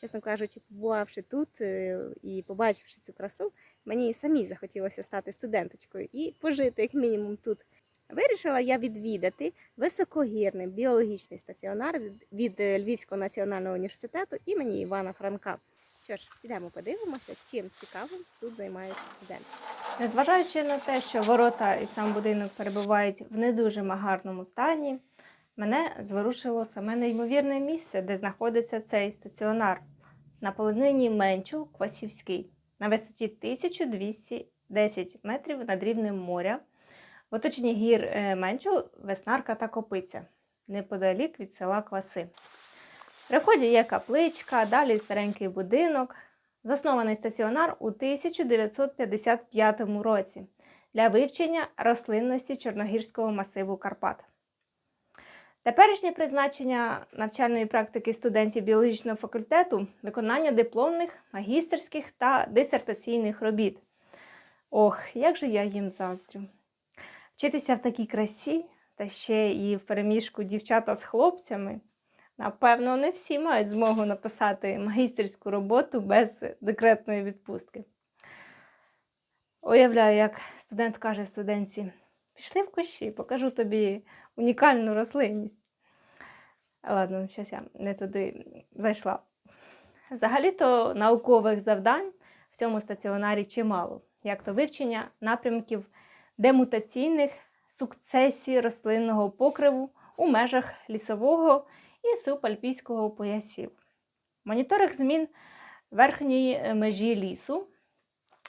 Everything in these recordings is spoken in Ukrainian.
чесно кажучи, побувавши тут е, і побачивши цю красу, мені самі захотілося стати студенточкою і пожити як мінімум тут. Вирішила я відвідати високогірний біологічний стаціонар від- е, Львівського національного університету імені Івана Франка. Що ж, підемо подивимося, чим цікавим тут займаються студенти. Незважаючи на те, що ворота і сам будинок перебувають в не дуже гарному стані, мене зворушило саме неймовірне місце, де знаходиться цей стаціонар на полонині Менчу Квасівський на висоті 1210 метрів над рівнем моря. В оточенні гір е, Менчу, Веснарка та Копиця, неподалік від села Кваси. При вході є капличка, далі старенький будинок, Заснований стаціонар у 1955 році для вивчення рослинності Чорногірського масиву Карпат. Теперішнє призначення навчальної практики студентів біологічного факультету виконання дипломних, магістерських та дисертаційних робіт. Ох, як же я їм заздрю. Вчитися в такій красі, та ще і в переміжку дівчата з хлопцями. Напевно, не всі мають змогу написати магістерську роботу без декретної відпустки. Уявляю, як студент каже студентці: пішли в кущі, покажу тобі унікальну рослинність. Ладно, щось я не туди зайшла. Взагалі-то наукових завдань в цьому стаціонарі чимало, як то вивчення напрямків демутаційних сукцесій рослинного покриву у межах лісового і субальпійського поясів. Моніторинг змін верхньої межі лісу.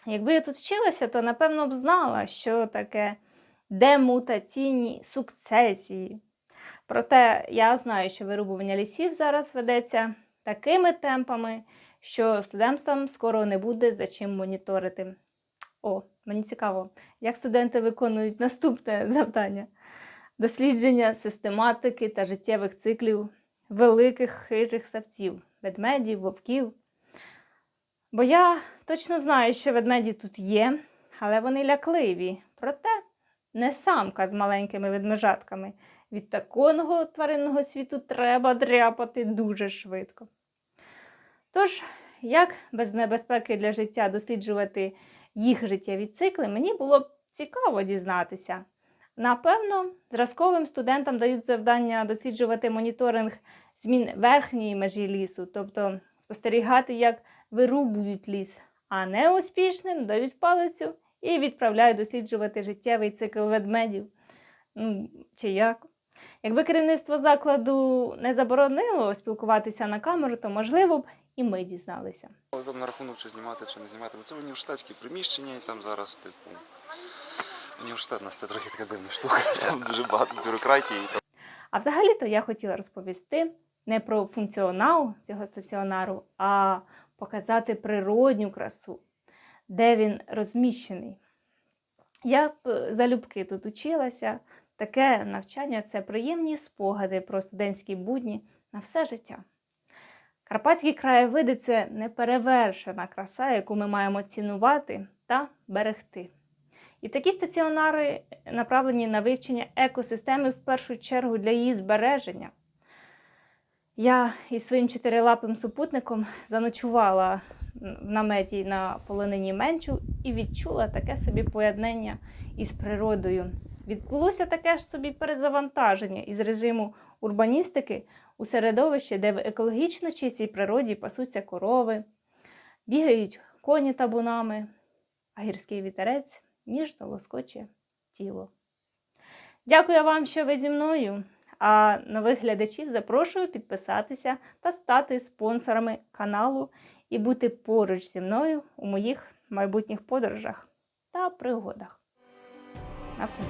Якби я тут вчилася, то напевно б знала, що таке демутаційні сукцесії. Проте я знаю, що вирубування лісів зараз ведеться такими темпами, що студентам скоро не буде за чим моніторити. О, мені цікаво, як студенти виконують наступне завдання: дослідження систематики та життєвих циклів великих хижих савців, ведмедів, вовків. Бо я точно знаю, що ведмеді тут є, але вони лякливі. Проте не самка з маленькими ведмежатками. Від такого тваринного світу треба дряпати дуже швидко. Тож, як без небезпеки для життя досліджувати їх життєві цикли, мені було б цікаво дізнатися. Напевно, зразковим студентам дають завдання досліджувати моніторинг змін верхньої межі лісу, тобто спостерігати, як вирубують ліс, а неуспішним дають палицю і відправляють досліджувати життєвий цикл ведмедів. Ну, чи як? Якби керівництво закладу не заборонило спілкуватися на камеру, то можливо б і ми дізналися. Але там на рахунок чи знімати, чи не знімати. Бо це університетські приміщення, і там зараз, типу, університет у нас це трохи така дивна штука. Там дуже багато бюрократії. А взагалі-то я хотіла розповісти не про функціонал цього стаціонару, а показати природню красу, де він розміщений. Я б е, залюбки тут училася. Таке навчання це приємні спогади про студентські будні на все життя. Карпатські краєвиди це неперевершена краса, яку ми маємо цінувати та берегти. І такі стаціонари направлені на вивчення екосистеми в першу чергу для її збереження. Я із своїм чотирилапим супутником заночувала в наметі на полонині Менчу і відчула таке собі поєднання із природою. Відбулося таке ж собі перезавантаження із режиму урбаністики у середовище, де в екологічно чистій природі пасуться корови, бігають коні табунами, а гірський вітерець ніжно лоскоче тіло. Дякую вам, що ви зі мною. А нових глядачів запрошую підписатися та стати спонсорами каналу і бути поруч зі мною у моїх майбутніх подорожах та пригодах. На все.